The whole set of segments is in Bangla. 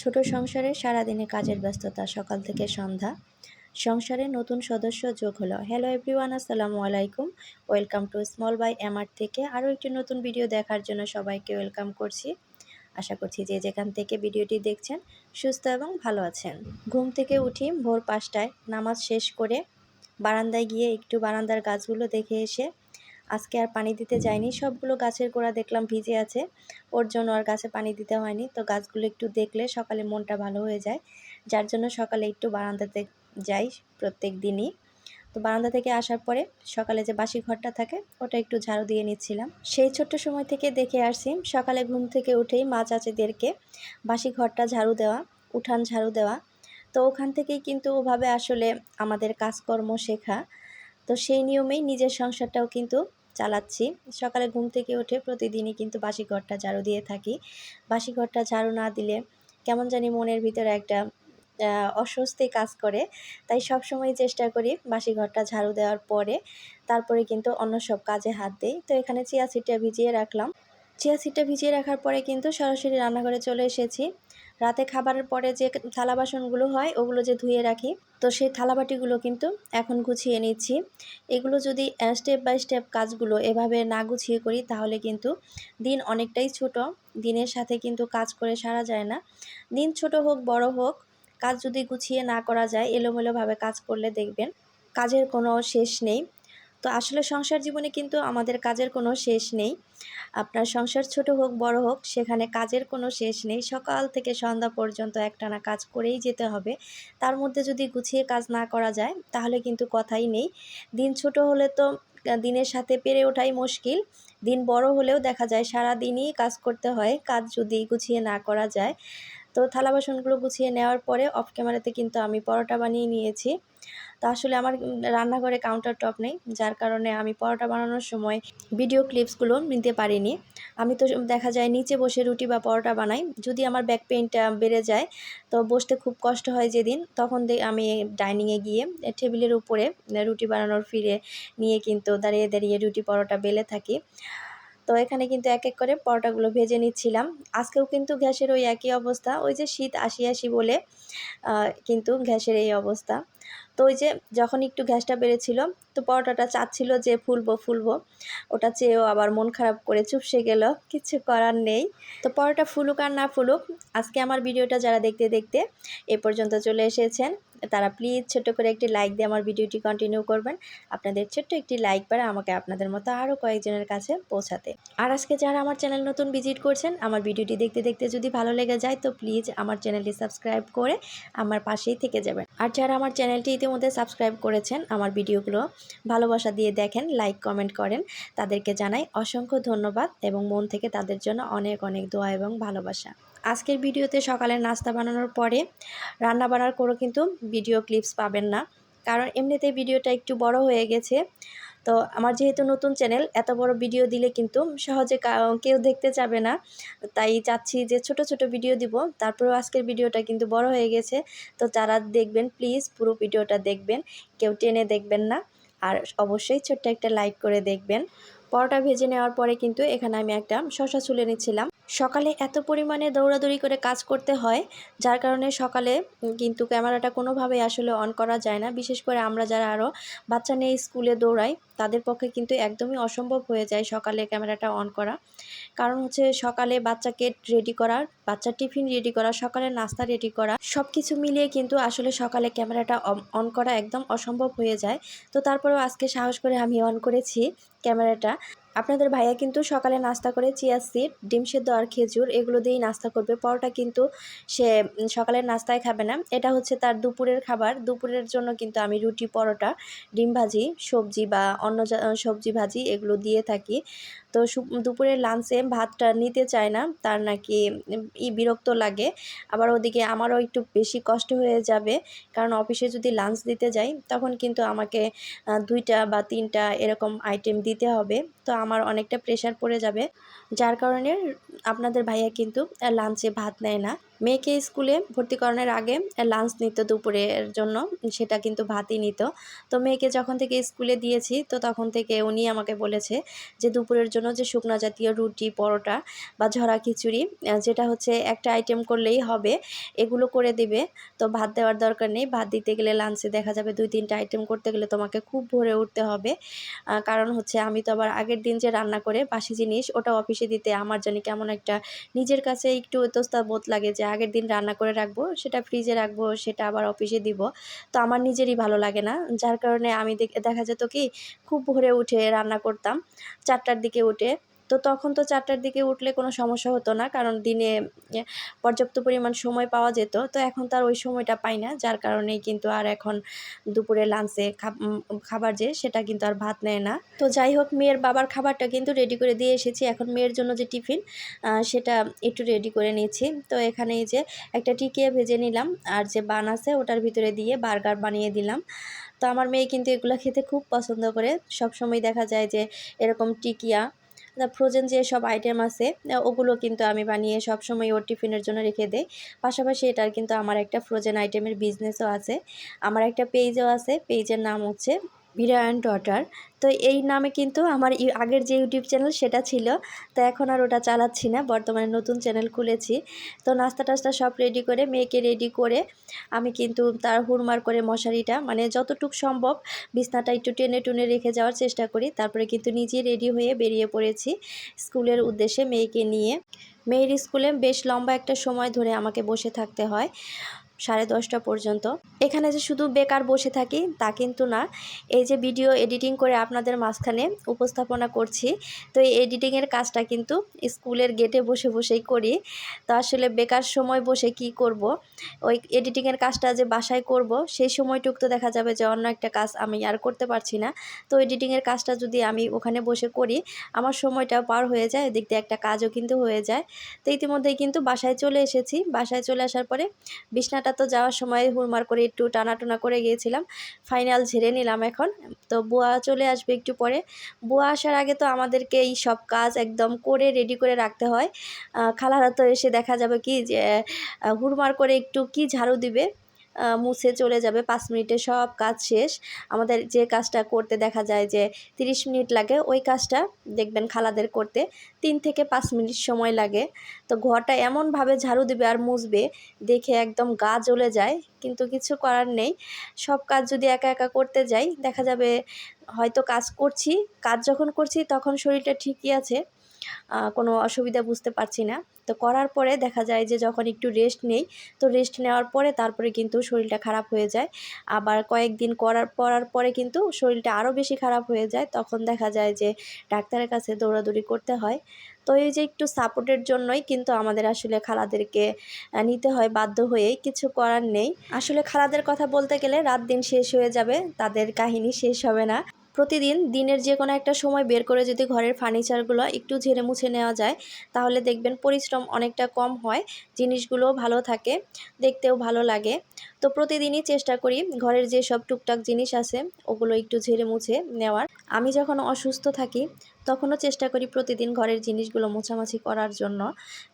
ছোট সংসারে সারাদিনে কাজের ব্যস্ততা, সকাল থেকে সন্ধ্যা। সংসারে নতুন সদস্য যোগ হলো। হ্যালো এভরিওয়ান আসসালামু আলাইকুম। Welcome to small by MR থেকে আরও একটি নতুন ভিডিও দেখার জন্য সবাইকে ওয়েলকাম করছি। আশা করছি যে যেখান থেকে ভিডিওটি দেখছেন, সুস্থ এবং ভালো আছেন। ঘুম থেকে উঠি ভোর পাঁচটায়, নামাজ শেষ করে বারান্দায় গিয়ে একটু বারান্দার গাছগুলো দেখে এসে আজকে আর পানি দিতে যাইনি। সবগুলো গাছের গোড়া দেখলাম ভিজে আছে। ওর জন্য আর গাছে পানি দিতে হয়নি। তো গাছগুলো একটু দেখলে সকালে মনটা ভালো হয়ে যায়। যার জন্য সকালে একটু বারান্দাতে যাই প্রত্যেক দিনই। তো বারান্দা থেকে আসার পরে সকালে যে বাসি ঘরটা থাকে, ওটা একটু ঝাড়ু দিয়ে নিচ্ছিলাম। সেই ছোট্ট সময় থেকে দেখে আসছি, সকালে ঘুম থেকে উঠেই মা চাচিদেরকে বাসি ঘরটা ঝাড়ু দেওয়া, উঠান ঝাড়ু দেওয়া। তো ওখান থেকেই কিন্তু ওভাবে আসলে আমাদের কাজকর্ম শেখা। তো সেই নিয়মেই নিজের সংসারটাও কিন্তু চালাচ্ছি। সকালে ঘুম থেকে উঠে প্রতিদিনই কিন্তু বাসি ঘরটা ঝাড়ু দিয়ে থাকি। বাসি ঘরটা ঝাড়ু না দিলে কেমন জানি মনের ভিতরে একটা অস্বস্তি কাজ করে। তাই সব সময় চেষ্টা করি বাসি ঘরটা ঝাড়ু দেওয়ার পরে তারপরে কিন্তু অন্য সব কাজে হাত দিই। তো এখানে চিয়া সিটটা ভিজিয়ে রাখলাম। চিয়া সিটটা ভিজিয়ে রাখার পরে কিন্তু সরাসরি রান্নাঘরে চলে এসেছি। রাতে খাবারের পরে যে থালা বাসনগুলো হয়, ওগুলো যে ধুয়ে রাখি, তো সেই থালাবাটিগুলো কিন্তু এখন গুছিয়ে নিচ্ছি। এগুলো যদি স্টেপ বাই স্টেপ কাজগুলো এভাবে না গুছিয়ে করি, তাহলে কিন্তু দিন অনেকটাই ছোট। দিনের সাথে কিন্তু কাজ করে সারা যায় না। দিন ছোট হোক, বড় হোক, কাজ যদি গুছিয়ে না করা যায়, এলোমেলোভাবে কাজ করলে দেখবেন কাজের কোনো শেষ নেই। তো আসলে সংসার জীবনে কিন্তু আমাদের কাজের কোনো শেষ নেই। আপনার সংসার ছোট হোক, বড় হোক, সেখানে কাজের কোনো শেষ নেই। সকাল থেকে সন্ধ্যা পর্যন্ত একটানা কাজ করেই যেতে হবে। তার মধ্যে যদি গুছিয়ে কাজ না করা যায়, তাহলে কিন্তু কথাই নেই। দিন ছোট হলে তো দিনের সাথে পেরে ওঠাই মুশকিল। দিন বড় হলেও দেখা যায় সারা দিনই কাজ করতে হয়। কাজ যদি গুছিয়ে না করা যায় তো থালা বাসনগুলো গুছিয়ে নেওয়ার পরে অফ ক্যামেরাতে কিন্তু আমি পরোটা বানিয়ে নিয়েছি। তো আসলে আমার রান্নাঘরে কাউন্টার টপ নেই, যার কারণে আমি পরোটা বানানোর সময় ভিডিও ক্লিপসগুলো নিতে পারিনি। আমি তো দেখা যায় নিচে বসে রুটি বা পরোটা বানাই, যদি আমার ব্যাক পেইনটা বেড়ে যায়, তো বসতে খুব কষ্ট হয় যেদিন, তখন আমি ডাইনিংয়ে গিয়ে টেবিলের উপরে রুটি বানানোর ফিরে নিয়ে কিন্তু দাঁড়িয়ে দাঁড়িয়ে রুটি পরোটা বেলে থাকি। তো এখানে কিন্তু এক এক করে পরোটাগুলো ভেজে নিচ্ছিলাম। আজকেও কিন্তু গ্যাসের ওই একই অবস্থা। ওই যে শীত আসি আসি বলে কিন্তু গ্যাসের এই অবস্থা। তো ওই যে যখন একটু গ্যাসটা বেড়েছিল, তো পরোটাটা চাচ্ছিল যে ফুলবো ফুলবো। ওটা চেয়েও আবার মন খারাপ করে চুপসে গেল, কিছু করার নেই। তো পরোটা ফুলুক আর না ফুলুক, আজকে আমার ভিডিওটা যারা দেখতে দেখতে এ পর্যন্ত চলে এসেছেন। তারা প্লিজ ছোট্ট করে একটি লাইক দিয়ে আমার ভিডিওটি কন্টিনিউ করবেন। আপনাদের ছোট্ট একটি লাইক পারে আমাকে আপনাদের মতো আরও কয়েকজনের কাছে পৌঁছাতে। আর আজকে যারা আমার চ্যানেল নতুন ভিজিট করছেন, আমার ভিডিওটি দেখতে দেখতে যদি ভালো লেগে যায়, তো প্লিজ আমার চ্যানেলটি সাবস্ক্রাইব করে আমার পাশেই থেকে যাবেন। আর যারা আমার চ্যানেলটি ইতিমধ্যে সাবস্ক্রাইব করেছেন, আমার ভিডিওগুলো ভালোবাসা দিয়ে দেখেন লাইক কমেন্ট করেন, তাদেরকে জানাই অসংখ্য ধন্যবাদ এবং মন থেকে তাদের জন্য অনেক অনেক দোয়া এবং ভালোবাসা। আজকের ভিডিওতে সকালের নাস্তা বানানোর পরে রান্না বান্নার কোনো কিন্তু ভিডিও ক্লিপস পাবেন না। কারণ এমনিতে ভিডিওটা একটু বড় হয়ে গেছে। তো আমার যেহেতু নতুন চ্যানেল এত বড় ভিডিও দিলে কিন্তু সহজে কেউ দেখতে যাবে না। তাই চাচ্ছি যে ছোট ছোট ভিডিও দিব। তারপরেও আজকের ভিডিওটা কিন্তু বড় হয়ে গেছে। তো যারা দেখবেন প্লিজ পুরো ভিডিওটা দেখবেন। কেউ টেনে দেখবেন না। আর অবশ্যই ছোট্ট একটা লাইক করে দেখবেন। পরোটা ভেজে নেওয়ার পরে কিন্তু এখানে আমি একটা শশা চুলে নিচ্ছিলাম। সকালে এত পরিমাণে দৌড়াদৌড়ি করে কাজ করতে হয়, যার কারণে সকালে কিন্তু ক্যামেরাটা কোনোভাবেই আসলে অন করা যায় না। বিশেষ করে আমরা যারা আরও বাচ্চা নিয়ে স্কুলে দৌড়াই, তাদের পক্ষে কিন্তু একদমই অসম্ভব হয়ে যায় সকালে ক্যামেরাটা অন করা। কারণ হচ্ছে সকালে বাচ্চাকে রেডি করা, বাচ্চার টিফিন রেডি করা, সকালে নাস্তা রেডি করা সব কিছু মিলিয়ে কিন্তু আসলে সকালে ক্যামেরাটা অন করা একদম অসম্ভব হয়ে যায়। তো তারপরেও আজকে সাহস করে আমি অন করেছি ক্যামেরাটা। আপনাদের ভাইয়া কিন্তু সকালে নাস্তা করে চিয়া সিড, ডিম সেদ্ধ আর খেজুর, এগুলো দিয়েই নাস্তা করবে। পরোটা কিন্তু সে সকালের নাস্তায় খাবে না। এটা হচ্ছে তার দুপুরের খাবার। দুপুরের জন্য কিন্তু আমি রুটি, পরোটা, ডিম ভাজি, সবজি বা অন্য সবজি ভাজি এগুলো দিয়ে থাকি। তো দুপুরের লাঞ্চে ভাতটা নিতে চায় না, তার নাকি ই বিরক্ত লাগে। আবার ওদিকে আমারও একটু বেশি কষ্ট হয়ে যাবে, কারণ অফিসে যদি লাঞ্চ দিতে যাই, তখন কিন্তু আমাকে দুইটা বা তিনটা এরকম আইটেম দিতে হবে। তো আমার অনেকটা প্রেশার পড়ে যাবে। যার কারণে আপনাদের ভাইয়া কিন্তু লাঞ্চে ভাত নেয় না। মেয়েকে স্কুলে ভর্তি করানোর আগে লাঞ্চ নিত দুপুরের জন্য, সেটা কিন্তু ভাতই নিত। তো মেয়েকে যখন থেকে স্কুলে দিয়েছি, তো তখন থেকে উনি আমাকে বলেছে যে দুপুরের জন্য যে শুকনো জাতীয় রুটি, পরোটা বা ঝরা খিচুড়ি যেটা হচ্ছে একটা আইটেম করলেই হবে, এগুলো করে দিবে। তো ভাত দেওয়ার দরকার নেই, ভাত দিতে গেলে লাঞ্চে দেখা যাবে দুই তিনটা আইটেম করতে গেলে তোমাকে খুব ভোরে উঠতে হবে। কারণ হচ্ছে আমি তো আবার আগের দিন যে রান্না করে বাসি জিনিস, ওটা অফিসে দিতে আমার জানি কেমন একটা নিজের কাছে একটু ইতস্তা বোধ লাগে যে আগের দিন রান্না করে রাখব, সেটা ফ্রিজে রাখব, সেটা আবার অফিসে দিব। তো আমার নিজেরই ভালো লাগে না, যার কারণে আমি দেখা যেত কি, খুব ভোরে উঠে রান্না করতাম, চারটার দিকে উঠে। তো তখন তো চারটার দিকে উঠলে কোনো সমস্যা হতো না, কারণ দিনে পর্যাপ্ত পরিমাণ সময় পাওয়া যেত। তো এখন তার ওই সময়টা পাই না, যার কারণেই কিন্তু আর এখন দুপুরে লাঞ্চে খাবার যে, সেটা কিন্তু আর ভাত নেয় না। তো যাই হোক, মেয়ের বাবার খাবারটা কিন্তু রেডি করে দিয়ে এসেছি। এখন মেয়ের জন্য যে টিফিন সেটা একটু রেডি করে নিয়েছি। তো এখানে এই যে একটা টিকিয়ে ভেজে নিলাম, আর যে বান আছে ওটার ভিতরে দিয়ে বার্গার বানিয়ে দিলাম। তো আমার মেয়ে কিন্তু এগুলো খেতে খুব পছন্দ করে। সব সময় দেখা যায় যে এরকম টিকিয়া ফ্রোজেন যে সব আইটেম আছে ওগুলো কিন্তু আমি বানিয়ে সব সময় ওর টিফিনের জন্য রেখে দেই। পাশাপাশি এটার কিন্তু আমার একটা ফ্রোজেন আইটেমের বিজনেসও আছে। আমার একটা পেজও আছে পেজের নাম হচ্ছে বিরা অ্যান্ড ডটার তো এই নামে কিন্তু আমার আগের যে ইউটিউব চ্যানেল সেটা ছিল। তো এখন আর ওটা চালাচ্ছি না। বর্তমানে নতুন চ্যানেল খুলেছি। তো নাস্তা টাস্তা সব রেডি করে, মেয়েকে রেডি করে আমি কিন্তু তার হুড়মার করে মশারিটা মানে যতটুক সম্ভব বিছনাটা একটু টেনে টুনে রেখে যাওয়ার চেষ্টা করি। তারপরে কিন্তু নিজেই রেডি হয়ে বেরিয়ে পড়েছি স্কুলের উদ্দেশ্যে মেয়েকে নিয়ে। মেয়ের স্কুলে বেশ লম্বা একটা সময় ধরে আমাকে বসে থাকতে হয়। সাড়ে দশটা পর্যন্ত। এখানে যে শুধু বেকার বসে থাকি, তা কিন্তু না। এই যে ভিডিও এডিটিং করে আপনাদের মাঝখানে উপস্থাপনা করছি, তো এই এডিটিংয়ের কাজটা কিন্তু স্কুলের গেটে বসে বসেই করি। তো আসলে বেকার সময় বসে কি করব? ওই এডিটিংয়ের কাজটা যে বাসায় করব, সেই সময়টুক তো দেখা যাবে যে অন্য একটা কাজ আমি আর করতে পারছি না। তো এডিটিংয়ের কাজটা যদি আমি ওখানে বসে করি, আমার সময়টা পার হয়ে যায়, এদিক দিয়ে একটা কাজও কিন্তু হয়ে যায়। তো ইতিমধ্যেই কিন্তু বাসায় চলে এসেছি। বাসায় চলে আসার পরে বিছনাটা তো যাওয়ার সময় হুড়মার করে একটু টানাটোনা করে গিয়েছিলাম। ফাইনাল ঝেড়ে নিলাম এখন। তো বুয়া চলে আসবে একটু পরে। বুয়া আসার আগে তো আমাদেরকে এই সব কাজ একদম করে রেডি করে রাখতে হয়। খালারা তো এসে দেখা যাবে কি যে হুড়মার করে একটু কি ঝাড়ু দিবে। মুছে চলে যাবে, পাঁচ মিনিটে সব কাজ শেষ। আমাদের যে কাজটা করতে দেখা যায় যে 30 মিনিট লাগে, ওই কাজটা দেখবেন খালাদের করতে। তিন থেকে পাঁচ মিনিট সময় লাগে। তো ঘরটা এমনভাবে ঝাড়ু দিবে আর মুছবে, দেখে একদম গা জ্বলে যায়, কিন্তু কিছু করার নেই। সব কাজ যদি একা একা করতে যাই, দেখা যাবে হয়তো কাজ করছি, কাজ যখন করছি তখন শরীরটা ঠিকই আছে কোনো অসুবিধা বুঝতে পারছি না। তো করার পরে দেখা যায় যে যখন একটু রেস্ট নেই, তো রেস্ট নেওয়ার পরে তারপরে কিন্তু শরীরটা খারাপ হয়ে যায়। আবার কয়েকদিন করার পরার পরে কিন্তু শরীরটা আরও বেশি খারাপ হয়ে যায়। তখন দেখা যায় যে ডাক্তারের কাছে দৌড়াদৌড়ি করতে হয়। তো এই যে একটু সাপোর্টের জন্যই কিন্তু আমাদের আসলে খালাদেরকে নিতে হয় বাধ্য হয়েই। কিছু করার নেই। আসলে খালাদের কথা বলতে গেলে রাত দিন শেষ হয়ে যাবে, তাদের কাহিনী শেষ হবে না। প্রতিদিন দিনের যে কোনো একটা সময় বের করে যদি ঘরের ফার্নিচারগুলো একটু ঝেড়ে মুছে নেওয়া যায়, তাহলে দেখবেন পরিশ্রম অনেকটা কম হয় জিনিসগুলো ভালো থাকে, দেখতেও ভালো লাগে। তো প্রতিদিনই চেষ্টা করি ঘরের যে সব টুকটাক জিনিস আছে, ওগুলো একটু ঝেড়ে মুছে নেওয়ার। আমি যখন অসুস্থ থাকি, তখনও চেষ্টা করি প্রতিদিন ঘরের জিনিসগুলো মোছামাছি করার জন্য।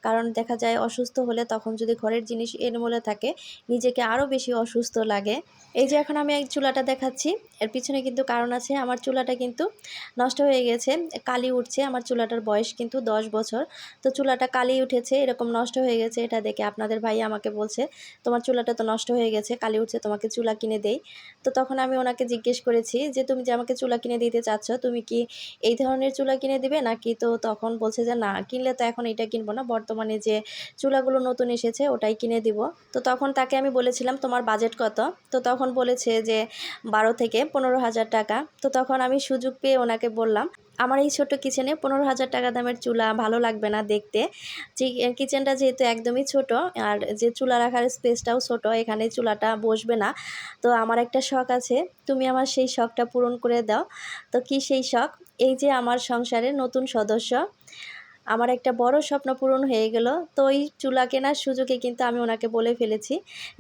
কারণ দেখা যায় অসুস্থ হলে তখন যদি ঘরের জিনিস এলোমেলো থাকে, নিজেকে আরও বেশি অসুস্থ লাগে। এই যে এখন আমি এক চুলাটা দেখাচ্ছি, এর পিছনে কিন্তু কারণ আছে, আমার চুলাটা কিন্তু নষ্ট হয়ে গেছে, কালি উঠছে, আমার চুলাটার বয়স কিন্তু দশ বছর। তো চুলাটা কালি উঠেছে, এরকম নষ্ট হয়ে গেছে, এটা দেখে আপনাদের ভাই আমাকে বলছে, তোমার চুলাটা তো নষ্ট হয়ে গেছে। কালি উঠছে, তোমাকে চুলা কিনে দেই। তো তখন আমি ওনাকে জিজ্ঞেস করেছি যে, তুমি যে আমাকে চুলা কিনে দিতে চাচ্ছ, তুমি কি এই ধরনের চুলা কিনে দিবে? নাকি তো তখন বলছে যে, না, কিনলে তো এখন এটা কিনবো না। বর্তমানে যে চুলাগুলো নতুন এসেছে, ওটাই কিনে দিব। তো তখন তাকে আমি বলেছিলাম, তোমার বাজেট কত? তো তখন বলেছে যে, বারো থেকে পনেরো হাজার টাকা। তো তখন আমি সুযোগ পেয়ে ওনাকে বললাম আমার এই ছোট কিচেনে পনেরো হাজার টাকা দামের চুলা ভালো লাগবে না দেখতে। কিচেনটা যেহেতু একদমই ছোট, আর যে চুলা রাখার স্পেসটাও ছোট, এখানে চুলাটা বসবে না। তো আমার একটা শখ আছে, তুমি আমার সেই শখটা পূরণ করে দাও। তো কি সেই শখ? এই যে আমার সংসারের নতুন সদস্য, আমার একটা বড় স্বপ্ন পূরণ হয়ে গেল। তো ওই চুলা কেনার সুযোগে কিন্তু আমি ওনাকে বলে ফেলেছি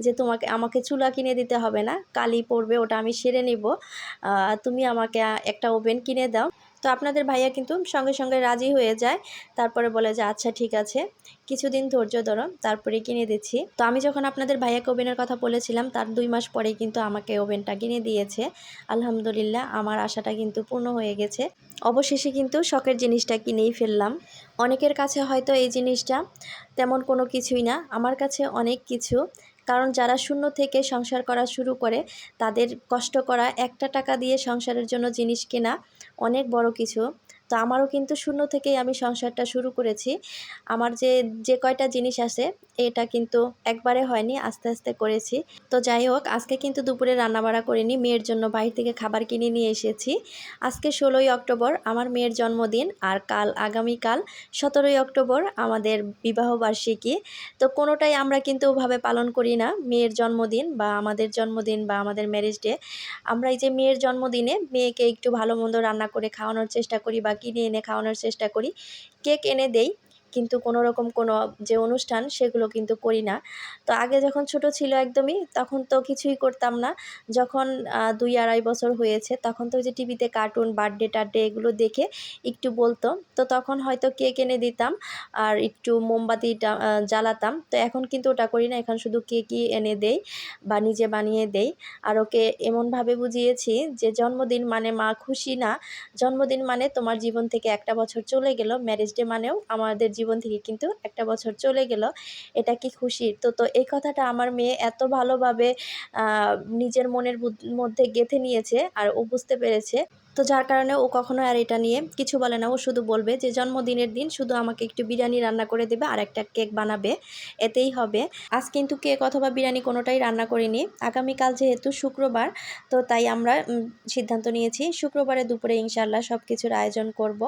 যে, তোমাকে, আমাকে চুলা কিনে দিতে হবে না কালি পড়বে, ওটা আমি সেরে নিব। তুমি আমাকে একটা ওভেন কিনে দাও। তো আপনাদের ভাইয়া কিন্তু সঙ্গে সঙ্গে রাজি হয়ে যায়। তারপরে বলে যে আচ্ছা ঠিক আছে। কিছুদিন ধৈর্য ধরো, তারপরে কিনে দিচ্ছি। তো আমি যখন আপনাদের ভাইয়াকে ওভেনের কথা বলেছিলাম, তার দুই মাস পরেই কিন্তু আমাকে ওভেনটা কিনে দিয়েছে। আলহামদুলিল্লাহ, আমার আশাটা কিন্তু পূর্ণ হয়ে গেছে। অবশেষে কিন্তু শখের জিনিসটা কিনেই ফেললাম। অনেকের কাছে হয়তো এই জিনিসটা তেমন কোনো কিছুই না। আমার কাছে অনেক কিছু। কারণ যারা শূন্য থেকে সংসার করা শুরু করে, তাদের কষ্ট করা একটা টাকা দিয়ে সংসারের জন্য জিনিস কেনা অনেক বড় কিছু। তো আমারও কিন্তু শূন্য থেকেই আমি সংসারটা শুরু করেছি। আমার যে যে কয়টা জিনিস আছে, এটা কিন্তু একবারে হয়নি, আস্তে আস্তে করেছি। তো যাই হোক, আজকে কিন্তু দুপুরে রান্নাবাড়া করিনি, মেয়ের জন্য বাইরে থেকে খাবার কিনে নিয়ে এসেছি। আজকে ষোলোই অক্টোবর, আমার মেয়ের জন্মদিন, আর কাল আগামীকাল সতেরোই অক্টোবর, আমাদের বিবাহবার্ষিকী তো কোনোটাই আমরা কিন্তু ওভাবে পালন করি না, মেয়ের জন্মদিন বা আমাদের জন্মদিন বা আমাদের ম্যারেজ ডে আমরা এই যে মেয়ের জন্মদিনে মেয়েকে একটু ভালো মন্দ রান্না করে খাওয়ানোর চেষ্টা করি বা কিনে এনে খাওয়ানোর চেষ্টা করি। কেক এনে দেই। কিন্তু কোনো রকম কোনো যে অনুষ্ঠান সেগুলো কিন্তু করি না। তো আগে যখন ছোট ছিল একদমই, তখন তো কিছুই করতাম না। যখন দুই আড়াই বছর হয়েছে, তখন তো যে টিভিতে কার্টুন বার্থডে টার্থডে এগুলো দেখে একটু বলতো। তো তখন হয়তো কেক এনে দিতাম আর একটু মোমবাতি জ্বালাতাম। তো এখন কিন্তু ওটা করি না, এখন শুধু কেকই এনে দেই বা নিজে বানিয়ে দেই। আর ওকে এমনভাবে বুঝিয়েছি যে জন্মদিন মানে মা খুশি না। জন্মদিন মানে তোমার জীবন থেকে একটা বছর চলে গেল ম্যারেজ ডে মানেও আমাদের জীবন থেকে কিন্তু একটা বছর চলে গেল। এটা কি খুশির? তো তো এই কথাটা আমার মেয়ে এত ভালোভাবে নিজের মনের মধ্যে গেঁথে নিয়েছে আর ও বুঝতে পেরেছে। তো যার কারণে ও কখনো আর এটা নিয়ে কিছু বলে না। ও শুধু বলবে যে, জন্মদিনের দিন শুধু আমাকে একটু বিরিয়ানি রান্না করে দেবে, আর একটা কেক বানাবে। এতেই হবে। আজ কিন্তু কেক অথবা বিরিয়ানি কোনোটাই রান্না করিনি। আগামীকাল যেহেতু শুক্রবার, তো তাই আমরা সিদ্ধান্ত নিয়েছি শুক্রবারে দুপুরে ইনশাল্লাহ সব কিছুর আয়োজন করব।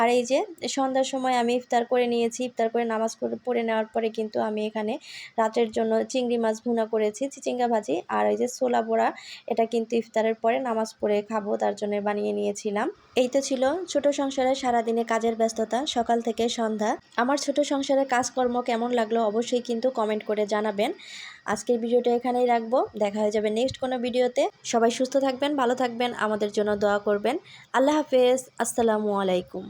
আর এই যে, সন্ধ্যার সময় আমি ইফতার করে নিয়েছি, ইফতার করে নামাজ পড়ে নেওয়ার পরে কিন্তু আমি এখানে রাতের জন্য চিংড়ি মাছ ভুনা করেছি, চিচিঙ্গা ভাজি, আর এই যে ছোলা বড়া, এটা কিন্তু ইফতারের পরে নামাজ পড়ে খাব, তার জন্য বানিয়ে বানিয়ে নিয়েছিলাম। এই তো ছিল ছোট সংসারে সারাদিনে কাজের ব্যস্ততা, সকাল থেকে সন্ধ্যা। আমার ছোট সংসারের কাজকর্ম কেমন লাগল অবশ্যই কিন্তু কমেন্ট করে জানাবেন। আজকের ভিডিওটা এখানেই রাখব। দেখা হয়ে যাবে নেক্সট কোনো ভিডিওতে। সবাই সুস্থ থাকবেন, ভালো থাকবেন, আমাদের জন্য দোয়া করবেন। আল্লাহ হাফেজ। আসসালামু আলাইকুম।